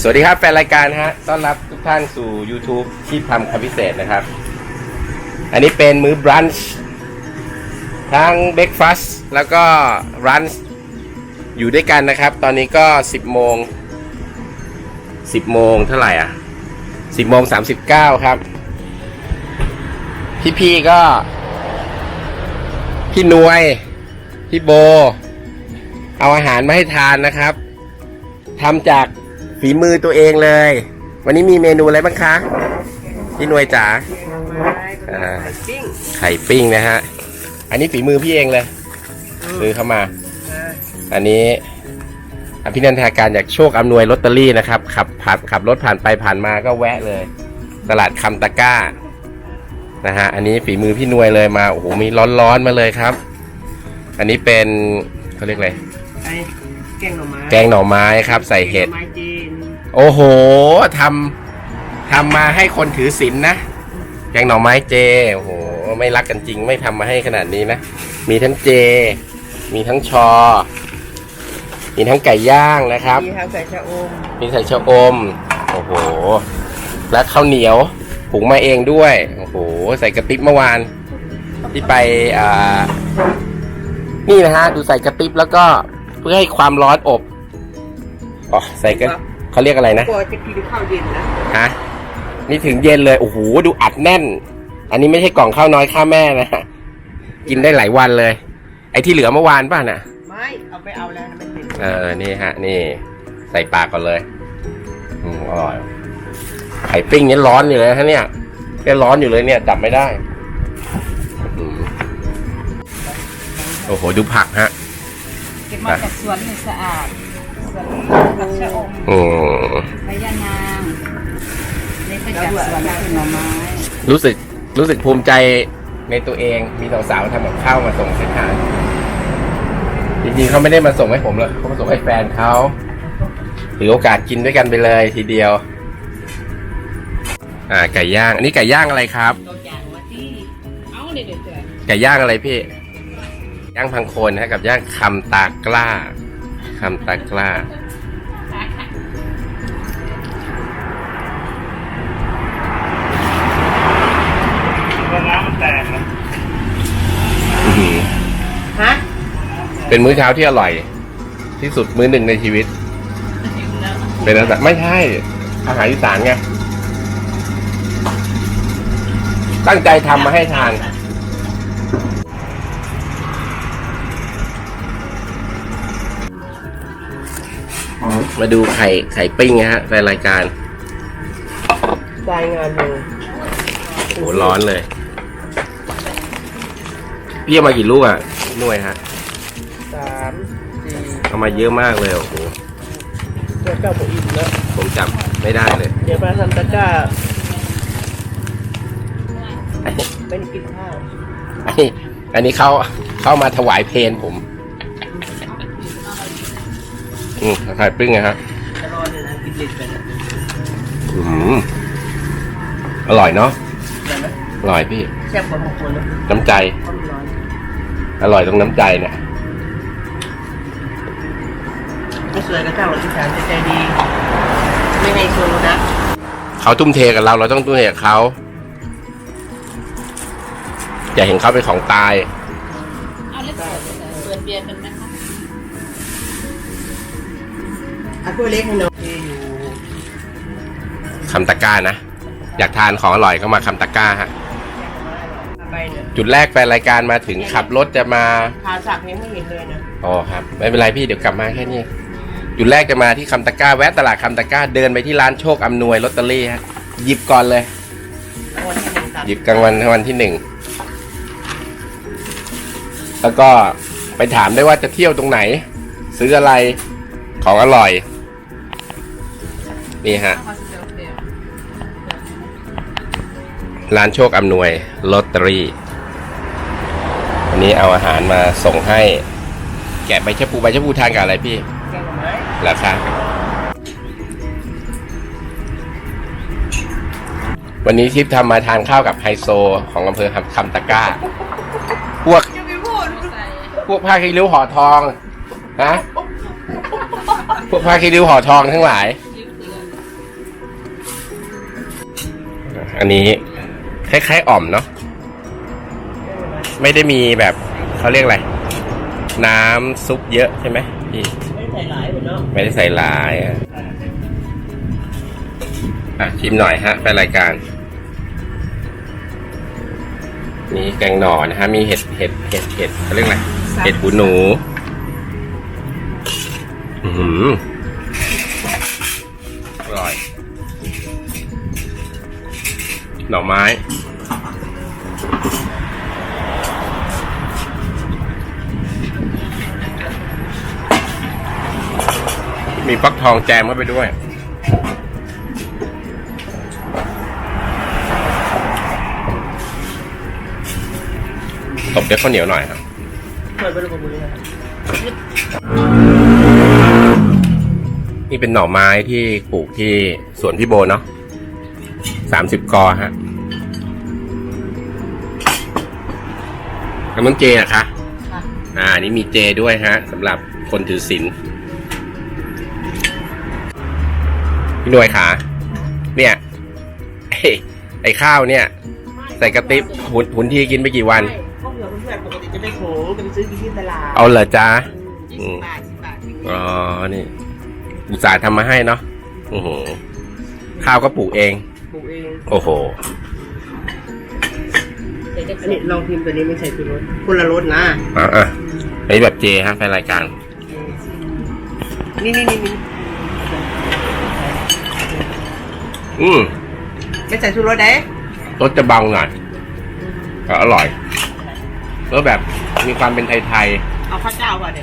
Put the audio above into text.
สวัสดีครับแฟนรายการฮะ ต้อนรับทุกท่านสู่ YouTube ที่ทำคำพิเศษนะครับ อันนี้เป็นมื้อบรันช์ทั้งเบรกฟาสต์แล้วก็รันช์อยู่ด้วยกันนะครับ ตอนนี้ก็ 10 โมง 10 โมงเท่าไหร่อะ 10 โมง 39 ครับ พี่ๆก็ พี่นวย พี่โบ เอาอาหารมาให้ทานนะครับทำจาก ฝีมือตัวเองเลย วันนี้มีเมนูอะไรบ้างคะพี่หนวยจ๋าอ่าปิ้งไข่ปิ้งนะฮะ อันนี้ฝีมือพี่เองเลย ซื้อเข้ามา อันนี้อภินันทาการจากโชคอำนวยลอตเตอรี่นะครับ ขับผ่านขับรถผ่านไปผ่านมาก็แวะเลย ตลาดคำตะกร้านะฮะอันนี้ฝีมือพี่หนวยเลยมาโอ้โหมีร้อนๆมาเลยครับ อันนี้เป็นเขาเรียกอะไรไอ้แกงหน่อไม้แกงหน่อไม้ครับ ใส่เห็ดหน่อไม้จีน โอ้โหทำทำมาให้คนถือศีลนนะแกงหน่อไม้เจ โอ้โห ไม่รักกันจริง ไม่ทำมาให้ขนาดนี้นะ มีทั้งเจ มีทั้งชอ มีทั้งไก่ย่างนะครับ มีทั้งใส่ชะอม มีใส่ชะอม โอ้โห และข้าวเหนียวหุงมาเองด้วย โอ้โห ใส่กระติบเมื่อวาน ที่ไปอ่านี่นะฮะ ดูใส่กระติบแล้วก็เพื่อให้ความร้อนอบ อ๋อ ใส่กระ เขาเรียกอะไรนะกลัวจะกินข้าวเย็นนะฮะนี่ถึงเย็นเลย โอ้โห ดูอัดแน่น อันนี้ไม่ใช่กล่องข้าวน้อยข้าแม่นะกินได้หลายวันเลย ไอ้ที่เหลือเมื่อวานป่ะน่ะ ไม่ เอาไปเอาแล้วนะมันเป็นเออ นี่ฮะ นี่ ใส่ปากก่อนเลยอืมอร่อย ไข่ปิ้งนี่ร้อนอยู่เลยฮะเนี่ยแค่ร้อนอยู่เลยเนี่ยจับไม่ได้อืมโอ้โห ดูผักฮะ เก็บมาจากสวนเลยสะอาด สวนผักชะอมอืมใบยานางนี่ก็จากสวนคือหน่อไม้รู้สึกรู้สึกภูมิใจในตัวเองมีสาวๆทำกับข้าวมาส่งให้ทานจริงๆเขาไม่ได้มาส่งให้ผมหรอกเขามาส่งให้แฟนเขาถือโอกาสกินด้วยกันไปเลยทีเดียว อ่าไก่ย่าง อันนี้ไก่ย่างอะไรครับตัวอย่างว่าที่เอาเด็ดเด็ดไก่ย่างอะไรพี่ ย่างพังโคนนะกับย่างคำตากล้า คำตากล้าอื้อหือฮะ เป็นมื้อเช้าที่อร่อย ที่สุดมื้อหนึ่งในชีวิต เป็นอาหารไม่ใช่ อาหารอีสานไง ตั้งใจทำมาให้ทาน มาดูไข่ไข่ปิ้งนะฮะในรายการรายงานเลยโอ้โหร้อนเลยพี่เอามากี่ลูกอะหน่วยฮะสามสี่เอามาเยอะมากเลยโอ้โหเจ้าเก้าผมอิ่มแล้ว ผมจับไม่ได้เลย เดี๋ยวมาทำตะกร้าอันนี้ไม่ได้กินข้าวอันนี้อันนี้เขาเข้ามาถวายเพลผม อืมไข่ปิ้งนะฮะจะรอเลยนะกินเด็ดไปนะอืมอร่อยเนาะได้ไหมอร่อยพี่แซ่บกว่าบางคนนะน้ำใจก็มีร้อนอร่อยตรงน้ำใจเนี่ยไม่สวยก็ช่างหรอกที่สามใจดี ไม่ให้โซนะเขาทุ่มเทกับเรา เราต้องทุ่มเทกับเขาอย่าเห็นเขาเป็นของตาย เอาเล็กเปิดเบียร์เป็นไหมคะ อะกล้วยเล็กให้หน่อยที่อยู่คำตะกร้านะ อยากทานของอร่อยก็มาคำตะกร้าฮะ ไปเนี่ยจุดแรกแฟนรายการมาถึงขับรถจะมาทาสักยังไม่เห็นเลยนะอ๋อครับ ไม่เป็นไรพี่เดี๋ยวกลับมาแค่นี้จุดแรกจะมาที่คำตะกร้าแวะตลาดคำตะกร้าเดินไปที่ร้านโชคอำนวยลอตเตอรี่ฮะหยิบก่อนเลยวันที่หนึ่งสามหยิบกลางวันวันที่หนึ่ง แล้วก็ไปถามได้ว่าจะเที่ยวตรงไหน ซื้ออะไรของอร่อย นี่ฮะเอาสิเดียวเดียวร้านโชคอำนวยลอตเตอรี่ วันนี้เอาอาหารมาส่งให้ แกะใบชะพูใบชะพูทานกับอะไรพี่แกงหน่อไม้ราคาวันนี้ทิพย์ทำมาทานข้าวกับไฮโซของอำเภอคำตะกร้า พวกจะไปพูดใส่พวกผ้าคีริ้วห่อทอง ฮะ พวกผ้าคีริ้วห่อทองทั้งหลาย อันนี้คล้ายๆอ่อมเนาะไม่ได้มีแบบเขาเรียกอะไร น้ำซุปเยอะใช่ไหมพี่ไม่ใส่หลายหมดเนาะไม่ได้ใส่หลายอะอะชิมหน่อยฮะแฟนรายการมีแกงหน่อนะฮะ มีเห็ดเห็ดเห็ดเห็ดเขาเรียกอะไรเห็ดหูหนู ไม้ มีฟักทองแจมเข้าไปด้วยตบด้วยข้าวเหนียวหน่อยครับเปิดบริบทเลยครับนี่เป็นหน่อไม้ที่ปลูกที่สวนพี่โบเนาะสามสิบกอฮะ น้ำมันเจอะคะค่ะ อ่านี่มีเจด้วยฮะสำหรับคนถือศีลพี่หน่วยขาเนี่ยไอ้ไอ้ข้าวเนี่ย ใส่กระติบหุนหุนทีกินไปกี่วันไม่พวกเพื่อนปกติจะไปโขงจะไปซื้อที่ตลาดเอาเหรอจ๊ะยี่อืสิมบบาทสิบบาทอย่างอ๋นี้อนี่ อุตส่าห์ทำมาให้เนาะ โอ้โหข้าวก็ปลูกเอง ปลูกเองโอ้โห เดี๋ยวจะอันนี้ลองพิมพ์ตัวนี้ไม่ใช่ตัวรสคนละรสนะอะอะอันนี้แบบเจฮะแฟนรายการ นี่นี่นี่นี่อืมไม่ใส่ชูรสเด้รสจะเบาหน่อยแต่อร่อยรสแบบมีความเป็นไทยเอาข้าวเจ้าก่อนเด็